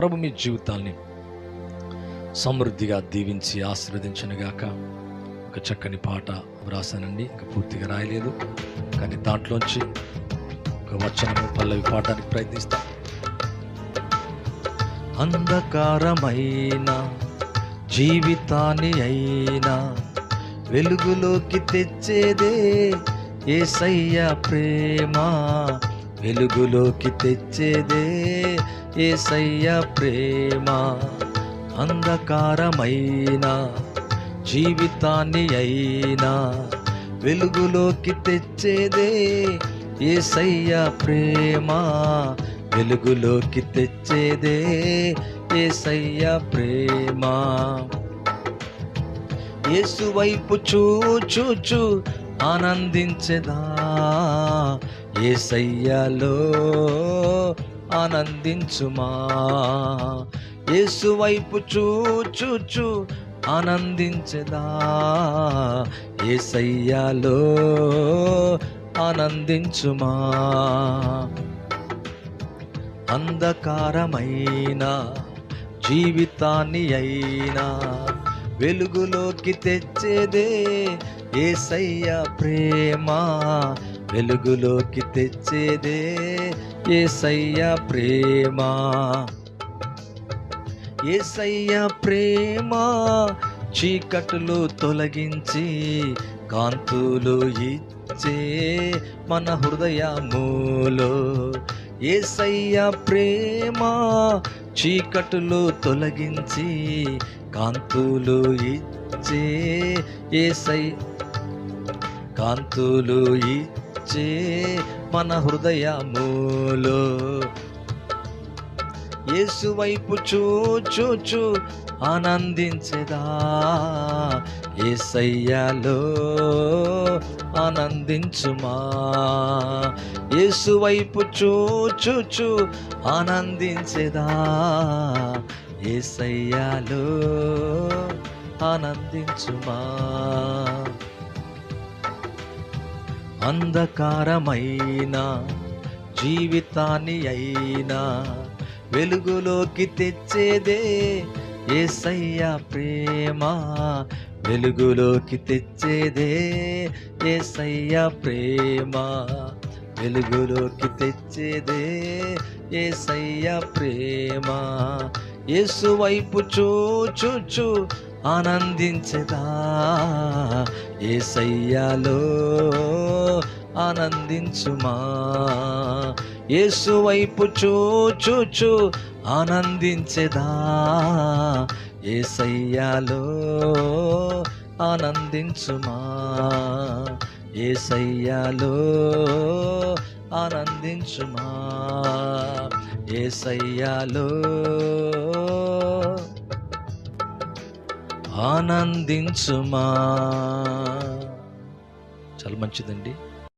ప్రభు మీ జీవితాల్ని సమృద్ధిగా దీవించి ఆశీర్వదించనుగాక. ఒక చక్కని పాట వ్రాసానండి ఇంకా పూర్తిగా రాయలేదు. కానీ దాంట్లోంచి ఒక వచనము పల్లవి పాడడానికి ప్రయత్నిస్తాం అంధకారమైన జీవితాన్ని అయినా వెలుగులోకి తెచ్చేదే ఏసయ్య ప్రేమ. వెలుగులోకి తెచ్చేదే ఏసయ్య ప్రేమ అంధకారమైన జీవితాన్ని అయినా వెలుగులోకి తెచ్చేదే ఏసయ్య ప్రేమ. వెలుగులోకి తెచ్చేదే ఏసయ్య ప్రేమ. యేసు వైపు చూచూచు ఆనందించదా ఏసయ్యలో. ఆనందించుమా? ఏసువైపు చూచుచు ఆనందించదా? ఏసయ్యాలో ఆనందించుమా? అంధకారమైన జీవితాన్ని అయినా వెలుగులోకి తెచ్చేదే ఏసయ్య ప్రేమ. వెలుగులోకి తెచ్చేదే ఏసయ్య ప్రేమ. ఏసయ్య ప్రేమ చీకటులు తొలగించి కాంతులు ఇచ్చే మన హృదయములో. ఏసయ్య ప్రేమ చీకటులు తొలగించి కాంతులు ఇచ్చే ఏసై కాంతులు ఇచ్చే మన హృదయములో యేసు వైపు చూచూచు ఆనందించదా? ఏసయ్యాలో ఆనందించుమా? యేసు వైపు చూచూచు ఆనందించదా? ఏసయ్యాలో ఆనందించుమా? అంధకారమైన జీవితాన్ని అయినా వెలుగులోకి తెచ్చేదే ఏసయ్య ప్రేమ. వెలుగులోకి తెచ్చేదే ఏసయ్య ప్రేమ. వెలుగులోకి తెచ్చేదే ఏసయ్య ప్రేమ. యేసు వైపు చూ ఆనందించదా? ఏసయ్యాలో ఆనందించుమా? యేసు వైపు చూచూచు ఆనందించెదా? ఏసయ్యాలో ఆనందించుమా? ఏసయ్యాలో ఆనందించుమా? ఏసయ్యాలో ఆనందించుమా. చాలా మంచిదండి.